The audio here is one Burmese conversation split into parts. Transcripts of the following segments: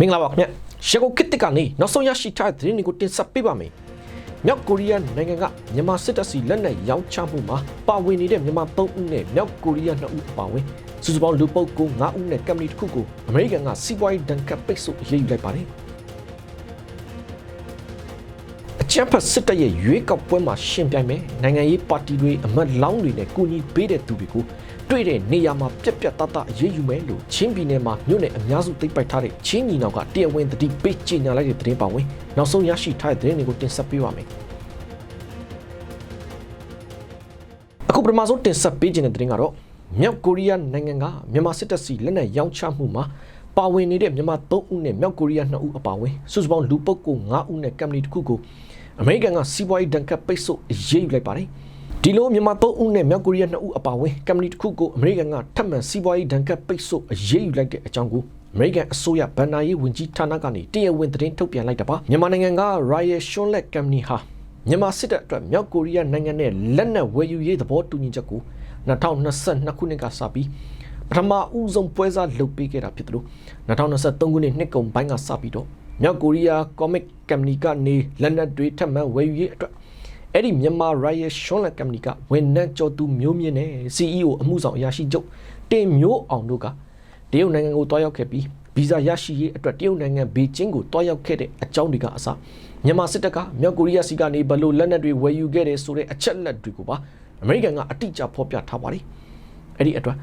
မင်္ဂလာပါခင်ဗျရန်ကုန်ခေတ်တစ်ကနေနောက်ဆုံးရရှိထားတဲ့သတင်းတွေကိုတင်ဆက်ပေးပါမယ်မြောက်ကိုရီးယားနိုင်ငံကမြန်မာစစ်တပ်စီလက်နက်ရောင်းချမှုမှာပါဝင်နေတဲ့မြန်မာ၃ဦးနဲ့မြောက်ကိုရီးယား၂ဦးအပါအဝင်စုစုပေါင်းလူပုဂ္ဂိုလ်၅ဦးနဲ့ကမ္ဘာတစ်ခုကိုအမေရိကန်ကစီးပွားရေးဒဏ်ခတ်ပိတ်ဆို့အရေးယူလိုက်ပါတယ်အချမ်းဖတ်စစ်တပ်ရဲ့ရွေးကောက်ပွဲမှာရှင်ပြိုင်မယ်နိုင်ငံရေးပါတီတွေအမတ်လောင်းတွေနဲ့ကူညီပေးတဲ့သူတွေကို တွေ့တဲ့နေရာမှာပြက်ပြက်သားသားအရေးယူမယ်လို့ချင်းပြည်နယ်မှာမြို့နယ်အများစုသိပ်ပိုက်ထားတဲ့ချင်းညီနောင်ကတရားဝင်သတိပေးကြေညာလိုက်တဲ့သတင်းပါဝင်နောက်ဆုံးရရှိထားတဲ့သတင်းတွေကိုတင်ဆက်ပေးပါမယ်အခုပထမဆုံးတင်ဆက်ပေးခြင်းတဲ့သတင်းကတော့မြောက်ကိုရီးယားနိုင်ငံကမြန်မာစစ်တပ်စီလက်နက်ရောင်းချမှုမှာပါဝင်နေတဲ့မြန်မာ၃ဦးနဲ့မြောက်ကိုရီးယား2ဦးအပါအဝင်စုစုပေါင်းလူပုဂ္ဂိုလ်9ဦးနဲ့ကမ်ပဏီတစ်ခုကိုအမေရိကန်ကစီးပွားရေးဒဏ်ခတ်ပိတ်ဆို့အရေးယူလိုက်ပါတယ် ဒီလိုမြန်မာ၃ဦးနဲ့မြောက်ကိုရီးယား2ဦးအပါအဝင်ကမ်ပဏီတစ်ခုကိုအမေရိကန်ကထပ်မံစီးပွားရေးဒဏ်ခတ်ပိတ်ဆို့အရေးယူလိုက်တဲ့အကြောင်းကိုအမေရိကန်အစိုးရဗန်နာရေးဝန်ကြီးဌာနကနေတရားဝင်သတင်းထုတ်ပြန်လိုက်တာပါမြန်မာနိုင်ငံက Royal Shonlet Company ဟာမြန်မာစစ်တပ်အတွက်မြောက်ကိုရီးယားနိုင်ငံနဲ့လက်နက်ဝယ်ယူရေးသဘောတူညီချက်ကို2022ခုနှစ်ကစပြီးပထမဦးဆုံးပွဲစားလုပ်ပေးခဲ့တာဖြစ်တယ်လို့2023ခုနှစ်နှစ်ကုန်ပိုင်းကစပြီးတော့မြောက်ကိုရီးယား Comic Company ကနေလက်နက်တွေထပ်မံဝယ်ယူရေးအတွက် အဲ့ဒီမြန်မာ Royal Shonlet Company ကဝန်ထမ်းကျော်သူမျိုးမြင့်နဲ့ CEO အမှုဆောင်အရာရှိချုပ်တင်မျိုးအောင်တို့ကတရုတ်နိုင်ငံကိုတွားရောက်ခဲ့ပြီးဗီဇာရရှိရေးအတွက်တရုတ်နိုင်ငံဘေကျင်းကိုတွားရောက်ခဲ့တဲ့အကြောင်းတွေကအစမြန်မာစစ်တပ်ကမြောက်ကိုရီးယားစီကနေဘလို့လက်နက်တွေဝယ်ယူခဲ့တယ်ဆိုတဲ့အချက်လက်တွေကိုပါအမေရိကန်ကအတိအကျဖော်ပြထားပါတယ်အဲ့ဒီအတွက်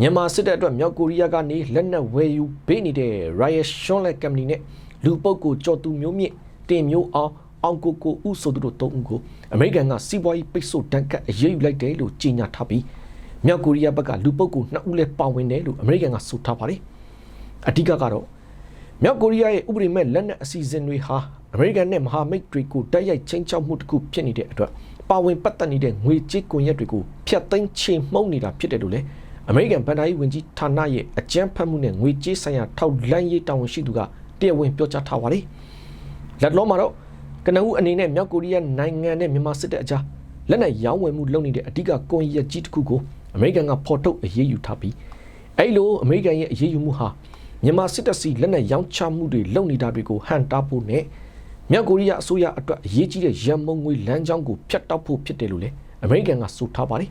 မြန်မာစစ်တပ်အတွက်မြောက်ကိုရီးယားကနေလက်နက်ဝယ်ယူပေးနေတဲ့ Riot Shonlet Company နဲ့လူပုတ်ကိုကြော်သူမျိုးမြင့်တင်မျိုးအောင် အောင်ကိုကိုဥဆိုသူတို့၃ဦးကိုအမေရိကန်ကစီးပွားရေးပိတ်ဆို့တန်းကတ်အရေးယူလိုက်တယ်လို့ကြေညာထားပြီးမြောက်ကိုရီးယားဘက်ကလူပုတ်ကို2ဦးလည်းပါဝင်တယ်လို့အမေရိကန်ကဆိုထားပါတယ်အဓိကကတော့မြောက်ကိုရီးယားရဲ့ဥပဒေမဲ့လက်နက်အစီအစဉ်တွေဟာအမေရိကန်နဲ့မဟာမိတ်တွေကိုတိုက်ရိုက်ချင်းချောက်မှုတစ်ခုဖြစ်နေတဲ့အတွက်ပါဝင်ပတ်သက်နေတဲ့ငွေကြေးကွန်ရက်တွေကိုဖျက်သိမ်းချိန်မှုန်းနေတာဖြစ်တယ်လို့လည်းအမေရိကန်ဗန်ဒါယီဝန်ကြီးဌာနရဲ့အကြမ်းဖက်မှုနဲ့ငွေကြေးဆိုင်ရာထောက်လှမ်းရေးတာဝန်ရှိသူကတရားဝင်ပြောကြားထားပါတယ်လက်လောမှာတော့ ကနဦးအနေနဲ့မြောက်ကိုရီးယားနိုင်ငံနဲ့မြန်မာစစ်တပ်အကြားလက်နက်ရောင်းဝယ်မှုလုပ်နေတဲ့အဓိကကွန်ရက်ကြီးတစ်ခုကိုအမေရိကန်ကဖော်ထုတ်အရေးယူထားပြီးအဲ့လိုအမေရိကန်ရဲ့အရေးယူမှုဟာမြန်မာစစ်တပ်စီလက်နက်ရောင်းချမှုတွေလုပ်နေတာတွေကိုဟန်တားဖို့နဲ့မြောက်ကိုရီးယားအစိုးရအတွက်အရေးကြီးတဲ့ရန်မုံငွေလမ်းကြောင်းကိုဖျက်တောက်ဖို့ဖြစ်တယ်လို့လည်းအမေရိကန်ကဆိုထားပါတယ်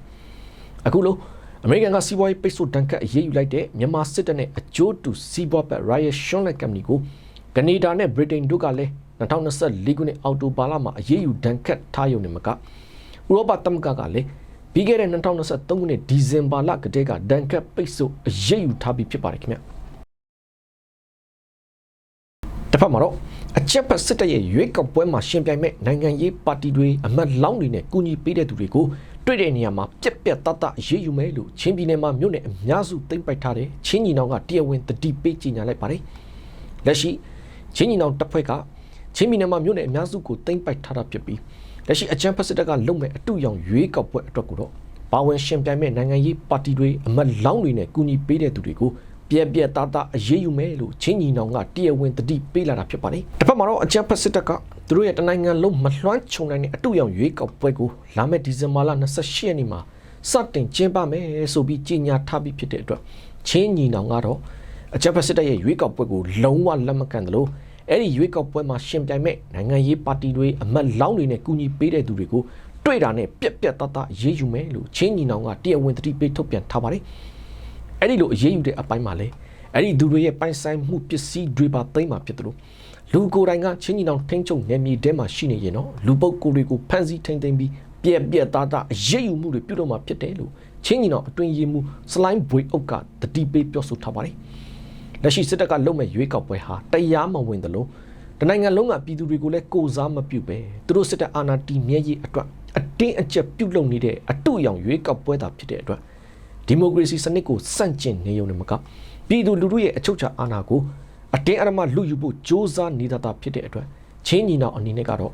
အခုလို့အမေရိကန်ကစီးပွားရေးပိတ်ဆို့တန်ခတ်အရေးယူလိုက်တဲ့မြန်မာစစ်တပ်နဲ့အကျိုးတူစီးပွားဘက် Riot Shonlet Company ကိုကနေဒါနဲ့ဗြိတိန်တို့ကလည်း 2024ခုနှစ်အောက်တိုဘာလမှာအရေးယူဒဏ်ခတ်ထားရုံနဲ့မကဥရောပသမဂ္ဂကလည်းပြီးခဲ့တဲ့2023ခုနှစ်ဒီဇင်ဘာလကတည်းကဒဏ်ခတ်ပိတ်ဆို့အရေးယူထားပြီးဖြစ်ပါတယ်ခင်ဗျတစ်ဖက်မှာတော့အချက်ပတ်စစ်တပ်ရဲ့ရွေးကောက်ပွဲမှာရှင်ပြိုင်မဲ့နိုင်ငံရေးပါတီတွေအမတ်လောင်းတွေနဲ့ကူညီပေးတဲ့သူတွေကိုတွေ့တဲ့နေရာမှာပြက်ပြက်တတ်တအရေးယူမယ်လို့ချင်းပြည်နယ်မှာမြို့နယ်အများစုသိမ့်ပိုက်ထားတဲ့ချင်းညီနောင်ကတရားဝင်တတိပေးကြေညာလိုက်ပါတယ်လက်ရှိချင်းညီနောင်တပ်ဖွဲ့က ချင်းပြည်နယ်မှာမြို့နယ်အများစုကိုသိမ့်ပိုက်ထားတာဖြစ်ပြီးလက်ရှိအကြံဖက်စစ်တပ်ကလုံမဲ့အတူရောင်ရွေးကောက်ပွဲအတွက်ကိုတော့ပါဝင်ရှင်ပြိုင်မဲ့နိုင်ငံရေးပါတီတွေအမတ်လောင်းတွေနဲ့ကူညီပေးတဲ့သူတွေကိုပြက်ပြက်သားသားအရေးယူမယ်လို့ချင်းညီနောင်ကတရားဝင်တတိပေးလာတာဖြစ်ပါတယ်။တစ်ဖက်မှာတော့အကြံဖက်စစ်တပ်ကသူတို့ရဲ့တနိုင်ငံလုံးမလွှမ်းခြုံနိုင်တဲ့အတူရောင်ရွေးကောက်ပွဲကိုလာမယ့်ဒီဇင်ဘာလ28ရက်နေ့မှာစတင်ကျင်းပမယ်ဆိုပြီးကြေညာထားပြီးဖြစ်တဲ့အတွက်ချင်းညီနောင်ကတော့အကြံဖက်စစ်တပ်ရဲ့ရွေးကောက်ပွဲကိုလုံးဝလက်မခံတယ်လို့ အဲ့ဒီရွေးကောက်ပွဲမှာရှင်ပြိုင်မဲ့နိုင်ငံရေးပါတီတွေအမတ်လောင်းတွေနဲ့ကူညီပေးတဲ့သူတွေကိုတွေ့တာနဲ့ပြက်ပြက်သားသားရေးယူမယ်လို့ချင်းညီနောင်ကတရားဝင်တတိပေးထုတ်ပြန်ထားပါတယ်။အဲ့ဒီလိုအရေးယူတဲ့အပိုင်းမှာလည်းအဲ့ဒီသူတွေရဲ့ပိုင်ဆိုင်မှုပစ္စည်းတွေပါသိမ်းမှာဖြစ်တယ်လို့လူကိုယ်တိုင်ကချင်းညီနောင်ထိန်းချုပ်နယ်မြေထဲမှာရှိနေရင်တော့လူပုတ်ကိုတွေကိုဖမ်းဆီးထိန်းသိမ်းပြီးပြက်ပြက်သားသားအရေးယူမှုတွေပြုလုပ်မှာဖြစ်တယ်လို့ချင်းညီနောင်အတွင်ရေးမှုစလိုင်းဘွေအုပ်ကတတိပေးပြောဆိုထားပါတယ်။ လက်ရှိစစ်တပ်ကလုံမဲ့ရွေးကောက်ပွဲဟာတရားမဝင်သလိုတနိုင်ငံလုံးကပြည်သူတွေကိုလည်းကိုစားမပြုပဲသူတို့စစ်တပ်အာဏာတည်မြဲရေးအတွက်အတင်းအကျပ်ပြုလုပ်နေတဲ့အတူအယောင်ရွေးကောက်ပွဲသာဖြစ်တဲ့အတွက်ဒီမိုကရေစီစနစ်ကိုစန့်ကျင်နေုံနဲ့မကပြည်သူလူထုရဲ့အချုပ်ချာအာဏာကိုအတင်းအဓမ္မလူယူဖို့ကြိုးစားနေတာတာဖြစ်တဲ့အတွက်ချင်းညီနောင်အနေနဲ့ကတော့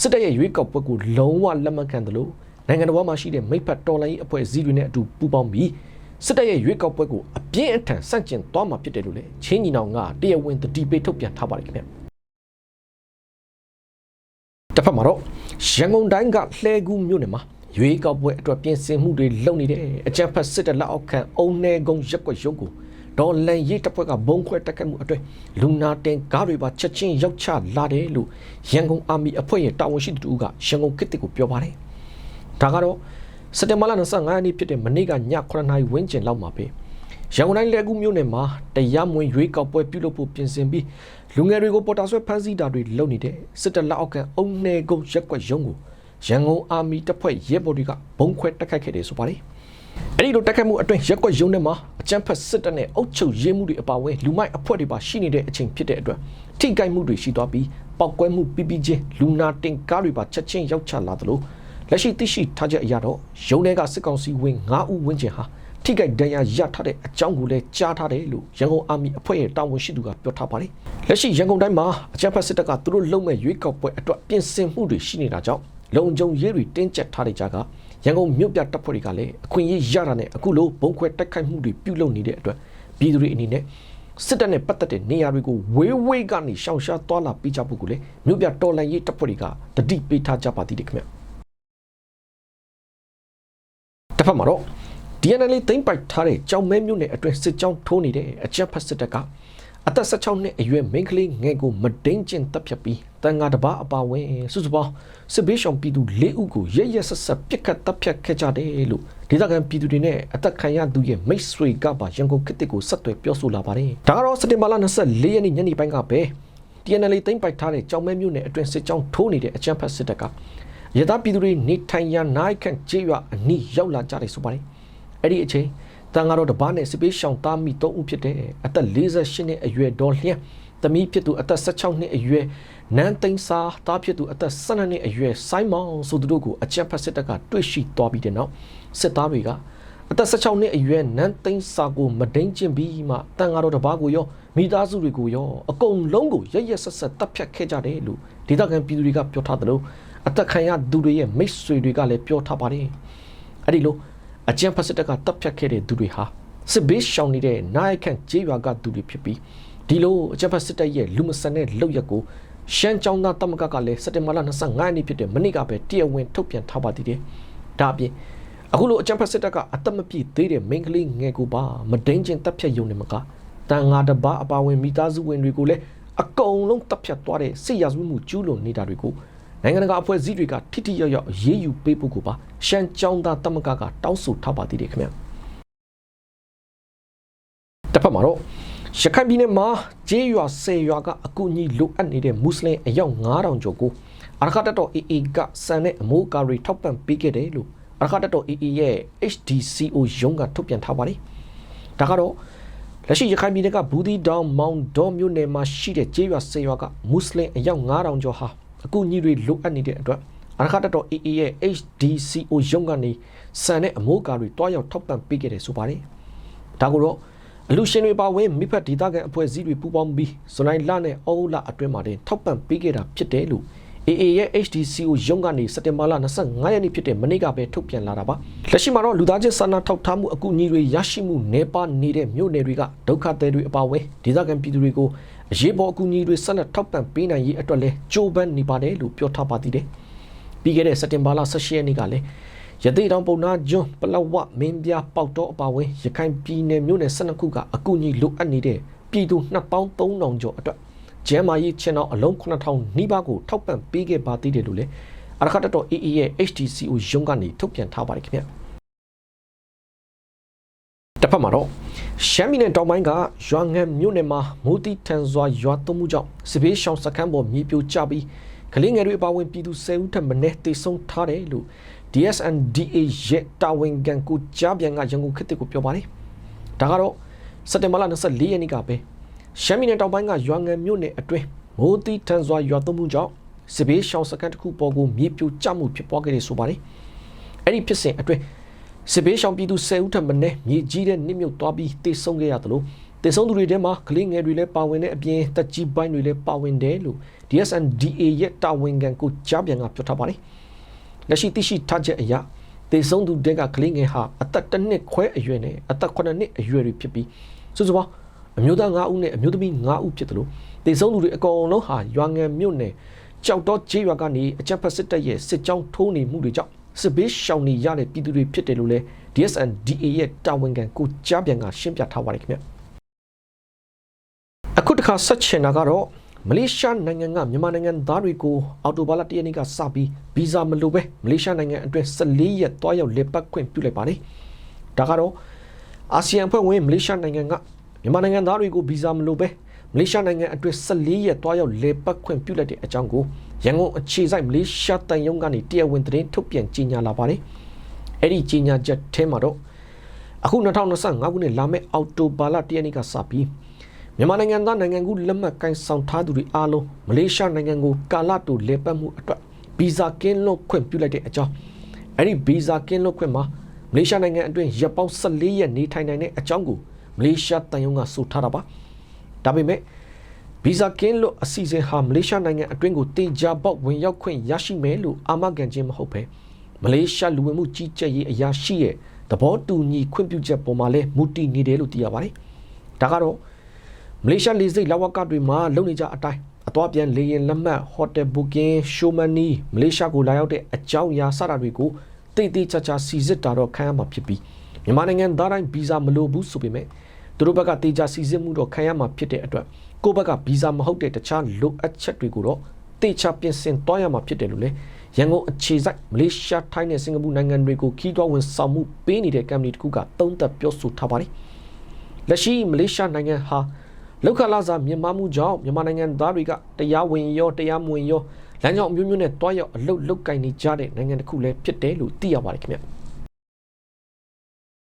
စစ်တပ်ရဲ့ရွေးကောက်ပွဲကိုလုံးဝလက်မခံသလိုနိုင်ငံတော်မှာရှိတဲ့မိဖက်တော်လိုင်းအဖွဲ့အစည်းတွေနဲ့အတူပူးပေါင်းပြီး စစ်တပ်ရဲ့ရွေးကောက်ပွဲကိုအပြင်းအထန်ဆန့်ကျင်သွားမှာဖြစ်တယ်လို့လည်းချင်းညီနောင်ကတရားဝင်တတိပေးထုတ်ပြန်ထားပါတယ်ခင်ဗျတစ်ဖက်မှာတော့ရန်ကုန်တိုင်းကလှဲကူးမြို့နယ်မှာရွေးကောက်ပွဲအတွက်ပြင်ဆင်မှုတွေလုပ်နေတဲ့အကြံဖက်စစ်တပ်လက်အောက်ခံအုံနယ်ကုန်းရက်ွက်ရုံးကိုဒေါ်လန်ရေးတပ်ဖွဲ့ကဘုံခွဲတက်ခတ်မှုအတွင်းလူနာတင်ကားတွေပါချက်ချင်းရောက်ချလာတယ်လို့ရန်ကုန်အာမီအဖွဲ့ရဲ့တာဝန်ရှိသူတို့ကရန်ကုန်ခေတ်တစ်ကိုပြောပါတယ်။ဒါကတော့ စက်တင်ဘာလ25ရက်နေ့ဖြစ်တဲ့မနေ့ကည9နာရီဝန်းကျင်လောက်မှာပဲရန်ကုန်တိုင်းလက်ကူမြို့နယ်မှာတရားမဝင်ရွေးကောက်ပွဲပြုလုပ်ဖို့ပြင်ဆင်ပြီးလူငယ်တွေကိုပေါ်တာဆွဲဖမ်းဆီးတာတွေလုပ်နေတဲ့စစ်တပ်လက်အောက်ခံအုံနှဲကုန်းရက်ကွက်ရုံးကိုရန်ကုန်အာမီတပ်ဖွဲ့ရဲဘော်တွေကဘုံခွဲတက်ခတ်ခဲ့တယ်ဆိုပါတယ်။အဲ့ဒီလိုတက်ခတ်မှုအတွင်းရက်ကွက်ရုံးထဲမှာအကြမ်းဖက်စစ်တပ်နဲ့အုပ်ချုပ်ရေးမှုတွေအပါအဝင်လူမိုက်အဖွဲ့တွေပါရှိနေတဲ့အချိန်ဖြစ်တဲ့အတွက်ထိခိုက်မှုတွေရှိသွားပြီးပောက်ကွဲမှုပြပြချင်းလူနာတင်ကားတွေပါချက်ချင်းရောက်ချလာသလို လက်ရှိသိရှိထားချက်အရတော့ရုံးထဲကစစ်ကောင်စီဝင်9ဦးဝန်းကျင်ဟာထိခိုက်ဒဏ်ရာရထားတဲ့အကြောင်းကိုလည်းကြားထားတယ်လို့ရန်ကုန်အာမီအဖွဲ့ရဲ့တာဝန်ရှိသူကပြောထားပါတယ်။လက်ရှိရန်ကုန်တိုင်းမှာအကြမ်းဖက်စစ်တပ်ကသူတို့လုံမဲ့ရွေးကောက်ပွဲအတွက်ပြင်ဆင်မှုတွေရှိနေတာကြောင့်လုံခြုံရေးတွေတင်းကျပ်ထားတဲ့ကြားကရန်ကုန်မြို့ပြတပ်ဖွဲ့တွေကလည်းအခွင့်အရေးရတာနဲ့အခုလိုဘုံခွဲတိုက်ခိုက်မှုတွေပြုလုပ်နေတဲ့အတွက်ပြည်သူတွေအနေနဲ့စစ်တပ်နဲ့ပတ်သက်တဲ့နေရာတွေကိုဝေးဝေးကနေရှောင်ရှားသွားလာပေးကြဖို့ကိုလည်းမြို့ပြတော်လှန်ရေးတပ်ဖွဲ့တွေကတတိပေးထားကြပါသေးတယ်ခင်ဗျ။ တစ်ဖက်မှာတော့ DNL သိမ့်ပိုက်ထားတဲ့ကြောင်မဲမြို့နယ်အတွင်းစစ်ကြောင်းထိုးနေတဲ့အကြမ်းဖက်စစ်တပ်ကအသက်16နှစ်အရွယ်မိန်းကလေးငယ်ကိုမဒိန်ကျင်တပ်ဖြတ်ပြီးတန်ငါတစ်ပါးအပါဝင်စုစုပေါင်းစစ်ဘေးရှောင်ပြည်သူ၄ဦးကိုရရဆက်ဆက်ပစ်ခတ်တပ်ဖြတ်ခဲ့ကြတယ်လို့ဒေသခံပြည်သူတွေနဲ့အသက်ခံရသူရဲ့မိတ်ဆွေကပါရန်ကုန်ခေတ်ကိုဆက်သွယ်ပြောဆိုလာပါတယ်။ဒါကတော့စက်တင်ဘာလ24ရက်နေ့ညနေပိုင်းကပဲ TNL သိမ့်ပိုက်ထားတဲ့ကြောင်မဲမြို့နယ်အတွင်းစစ်ကြောင်းထိုးနေတဲ့အကြမ်းဖက်စစ်တပ်က ရသပြည်သူတွေနေထိုင်ရာနိုင်ခန့်ကျေးရွာအနီးရောက်လာကြတယ်ဆိုပါတယ်။အဲ့ဒီအချိန်တန်ကတော့တပားနဲ့စစ်ပေးရှောင်သားမိ3ဦးဖြစ်တဲ့အသက်48နှစ်အရွယ်ဒေါ်လျက်သမီးဖြစ်သူအသက်16နှစ်အရွယ်နန်းသိန်းစာသားဖြစ်သူအသက်12နှစ်အရွယ်ဆိုင်းမောင်ဆိုသူတို့ကိုအကြက်ဖက်စစ်တပ်ကတွေ့ရှိသွားပြီးတဲ့နောက်စစ်သားတွေကအသက်16နှစ်အရွယ်နန်းသိန်းစာကိုမဒိန်ကျင်ပြီးမှတန်ကတော့တပားကိုရောမိသားစုတွေကိုရောအကုန်လုံးကိုရရက်ဆက်ဆက်တပ်ဖြတ်ခဲ့ကြတယ်လို့ဒေသခံပြည်သူတွေကပြောထားသလို အသက်ခံရသူတွေရဲ့မိတ်ဆွေတွေကလည်းပြောထားပါတယ်အဲ့ဒီလိုအကြံဖက်စစ်တပ်ကတပ်ဖြတ်ခဲ့တဲ့သူတွေဟာစစ်ဘေးရှောင်နေတဲ့နိုင်ခန့်ကျေးရွာကသူတွေဖြစ်ပြီးဒီလိုအကြံဖက်စစ်တပ်ရဲ့လူမဆန်တဲ့လုပ်ရက်ကိုရှမ်းကျောင်းသားတမကကလည်းစက်တင်ဘာလ25ရက်နေ့ဖြစ်တဲ့မနေ့ကပဲတရားဝင်ထုတ်ပြန်ထားပါသေးတယ်။ဒါအပြင်အခုလိုအကြံဖက်စစ်တပ်ကအသက်မပြည့်သေးတဲ့မိန်းကလေးငယ်ကိုပါမဒိန်ကျင်တပ်ဖြတ်ယုံနေမှာကတန်ငါတပါအပါဝင်မိသားစုဝင်တွေကိုလည်းအကုန်လုံးတပ်ဖြတ်သွားတဲ့စစ်ရာဇဝတ်မှုကျူးလွန်နေတာတွေကို နိုင်ငံတကာအဖွဲ့အစည်းတွေကထိထိရောက်ရောက်ရေးယူပေးဖို့ကိုပါရှမ်းကျောင်းသားတမကကတောင်းဆိုထားပါသေးတယ်ခင်ဗျတစ်ဖက်မှာတော့ရခိုင်ပြည်နယ်မှာကျေးရွာဆယ်ရွာကအကူအညီလိုအပ်နေတဲ့မွတ်စလင်အယောက်9000ကျော်ကိုအရခတ်တော် AA ကစံတဲ့အမိုးကာရီထောက်ပံ့ပေးခဲ့တယ်လို့အရခတ်တော် AA ရဲ့ HDCO ရုံးကထုတ်ပြန်ထားပါတယ်ဒါကတော့လက်ရှိရခိုင်ပြည်နယ်ကဘူးဒီတောင်မောင်ဒေါမြို့နယ်မှာရှိတဲ့ကျေးရွာဆယ်ရွာကမွတ်စလင်အယောက်9000ကျော်ဟာ အကူအညီတွေလိုအပ်နေတဲ့အတွက်အရခတ်တော် AA ရဲ့ HDCO ရုံးကနေစံတဲ့အမိုးကာတွေတွားရောက်ထောက်ပံ့ပေးခဲ့တယ်ဆိုပါတယ်ဒါကိုတော့အလူရှင်တွေပါဝင်မိဖက်ဒေသခံအဖွဲ့အစည်းတွေပူးပေါင်းပြီးဇွန်လနဲ့အောက်လအတွင်းမှာတင်ထောက်ပံ့ပေးခဲ့တာဖြစ်တယ်လို့ AA ရဲ့ HDCO ရုံးကနေစက်တင်ဘာလ25ရက်နေ့ဖြစ်တဲ့မနေ့ကပဲထုတ်ပြန်လာတာပါလက်ရှိမှာတော့လူသားချင်းစာနာထောက်ထားမှုအကူအညီတွေရရှိမှုနေပါနေတဲ့မြို့နယ်တွေကဒုက္ခသည်တွေအပါအဝင်ဒေသခံပြည်သူတွေကို အရေးပေါ်အကူအညီတွေဆက်လက်ထောက်ပံ့ပေးနိုင်ရေးအတွက်လဲကြိုးပမ်းနေပါတယ်လို့ပြောထားပါသေးတယ်ပြီးခဲ့တဲ့စက်တင်ဘာလ18ရက်နေ့ကလည်းရသေးတောင်ပုံနာကျွန်းပလောက်ဝမင်းပြပေါက်တော့အပါဝင်ရခိုင်ပြည်နယ်မြို့နယ်12ခုကအကူအညီလိုအပ်နေတဲ့ပြည်သူ2300ကျော်အတွက်ကျမ်းမာရေးချင်းအောင်အလုံး9000နီးပါးကိုထောက်ပံ့ပေးခဲ့ပါသေးတယ်လို့လည်းအရခတ်တော် AA ရဲ့ HDCO ရုံးကနေထုတ်ပြန်ထားပါတယ်ခင်ဗျတစ်ဖက်မှာတော့ ရှမ်းပြည်နယ်တောင်ပိုင်းကရွာငံမြို့နယ်မှာမိုးတိထန်စွာရွာသွန်းမှုကြောင့်စစ်ဘေးရှောင်စခန်းပေါ်မြေပြိုကျပြီးကလေးငယ်တွေအပါအဝင်ပြည်သူ10ဦးထပ်မံတေဆုံးထားတယ်လို့ DSNDA ရဲ့တာဝန်ခံကိုကြားပြန်ကရန်ကုန်ခေတ်ကိုပြောပါတယ်။ဒါကတော့စက်တင်ဘာလ24ရက်နေ့ကပဲရှမ်းပြည်နယ်တောင်ပိုင်းကရွာငံမြို့နယ်အတွင်းမိုးတိထန်စွာရွာသွန်းမှုကြောင့်စစ်ဘေးရှောင်စခန်းတစ်ခုပေါ်ကိုမြေပြိုကျမှုဖြစ်ပွားခဲ့တယ်ဆိုပါတယ်။အဲ့ဒီဖြစ်စဉ်အတွင်း စစ်ဘေးရှောင်ပြည်သူ10ဦးထပ်မံမြေကြီးတဲ့နစ်မြုပ်သွားပြီးတေဆုံးခဲ့ရတယ်လို့တေဆုံးသူတွေထဲမှာကလေးငယ်တွေလည်းပါဝင်တဲ့အပြင်တက်ကြီးပိုင်းတွေလည်းပါဝင်တယ်လို့ DSNDA ရဲ့တာဝန်ခံကိုကြားပြန်ကပြောထားပါတယ်။လက်ရှိသိရှိထားချက်အရတေဆုံးသူတွေကကလေးငယ်ဟာအသက်တစ်နှစ်ခွဲအရွယ်နဲ့အသက်9နှစ်အရွယ်တွေဖြစ်ပြီးစုစုပေါင်းအမျိုးသား9ဦးနဲ့အမျိုးသမီး9ဦးဖြစ်တယ်လို့တေဆုံးသူတွေအကုန်လုံးဟာရွာငံမြို့နယ်ကြောက်တော့ကျေးရွာကနေအကြက်ဖက်စစ်တပ်ရဲ့စစ်ကြောင်းထိုးနေမှုတွေကြောင့် စစ်ဘေးရှောင်နေရတဲ့ပြည်သူတွေဖြစ်တယ်လို့လဲ DSN DA ရဲ့တာဝန်ခံကိုကြားပြန်ကရှင်းပြထားပါတယ်ခင်ဗျအခုတစ်ခါဆက်ချင်တာကတော့မလေးရှားနိုင်ငံကမြန်မာနိုင်ငံသားတွေကိုအော်တိုဘာလ၁ရက်နေ့ကစပြီးဗီဇာမလိုပဲမလေးရှားနိုင်ငံအတွင်း14ရက်တွားရောက်လေပတ်ခွင့်ပြုလိုက်ပါတယ်ဒါကတော့အာဆီယံအဖွဲ့ဝင်မလေးရှားနိုင်ငံကမြန်မာနိုင်ငံသားတွေကိုဗီဇာမလိုပဲမလေးရှားနိုင်ငံအတွင်း14ရက်တွားရောက်လေပတ်ခွင့်ပြုလိုက်တဲ့အကြောင်းကို ရန်ကုန်အခြေစိုက်မလေးရှားတန်ယုံကနေတရားဝင်သတင်းထုတ်ပြန်ကြေညာလာပါတယ်အဲ့ဒီကြေညာချက်ထဲမှာတော့အခု2025ခုနှစ်လာမယ့်အောက်တိုဘာလ1ရက်နေ့ကစပြီးမြန်မာနိုင်ငံသားနိုင်ငံကူးလက်မှတ်ကိုင်ဆောင်ထားသူတွေအားလုံးမလေးရှားနိုင်ငံကိုကာလတူလေပတ်မှုအတွက်ဗီဇာကင်းလွတ်ခွင့်ပြုလိုက်တဲ့အကြောင်းအဲ့ဒီဗီဇာကင်းလွတ်ခွင့်မှာမလေးရှားနိုင်ငံအတွင်းရက်ပေါင်း14ရက်နေထိုင်နိုင်တဲ့အကြောင်းကိုမလေးရှားတန်ယုံကဆိုထားတာပါဒါပေမဲ့ ဗီဇာကင်းလွတ်အစီအစဉ်ဟာမလေးရှားနိုင်ငံအတွင်းကိုတေချာပေါက်ဝင်ရောက်ခွင့်ရရှိမယ်လို့အာမခံခြင်းမဟုတ်ပဲမလေးရှားလူဝင်မှုကြီးကြပ်ရေးအရာရှိရဲ့သဘောတူညီခွင့်ပြုချက်ပေါ်မှာလဲမူတည်နေတယ်လို့သိရပါတယ်ဒါကတော့မလေးရှားလေဆိပ်လာဝကတွေမှာလုပ်နေကြအတိုင်းအသွားပြန်လေယာဉ်လက်မှတ်ဟိုတယ်ဘုကင်းရှိုမနီမလေးရှားကိုလာရောက်တဲ့အကြောင်းအရာစတာတွေကိုတိတ်တိတ်ချာချာစီစစ်တာတော့ခံရမှာဖြစ်ပြီးမြန်မာနိုင်ငံသားတိုင်းဗီဇာမလိုဘူးဆိုပေမဲ့သူတို့ဘက်ကတေချာစီစစ်မှုတော့ခံရမှာဖြစ်တဲ့အတွက် ကိုယ့်ဘက်ကဗီဇာမဟုတ်တဲ့တခြားလိုအပ်ချက်တွေကိုတော့တေချာပြင်ဆင်သွားရမှာဖြစ်တယ်လို့လေရန်ကုန်အခြေစိုက်မလေးရှားထိုင်းနဲ့စင်ကာပူနိုင်ငံတွေကိုခီးသွွားဝင်ဆောင်မှုပေးနေတဲ့ကမ္ဘာတစ်ခုကသုံးသပ်ပြောဆိုထားပါတယ်လက်ရှိမလေးရှားနိုင်ငံဟာလောက်ခလာစာမြန်မာမှုကြောင့်မြန်မာနိုင်ငံသားတွေကတရားဝင်ရောတရားမဝင်ရောလမ်းကြောင်းအမျိုးမျိုးနဲ့တွားရောက်အလုတ်လုတ်ကင်နေကြတဲ့နိုင်ငံတစ်ခုလည်းဖြစ်တယ်လို့သိရပါတယ်ခင်ဗျ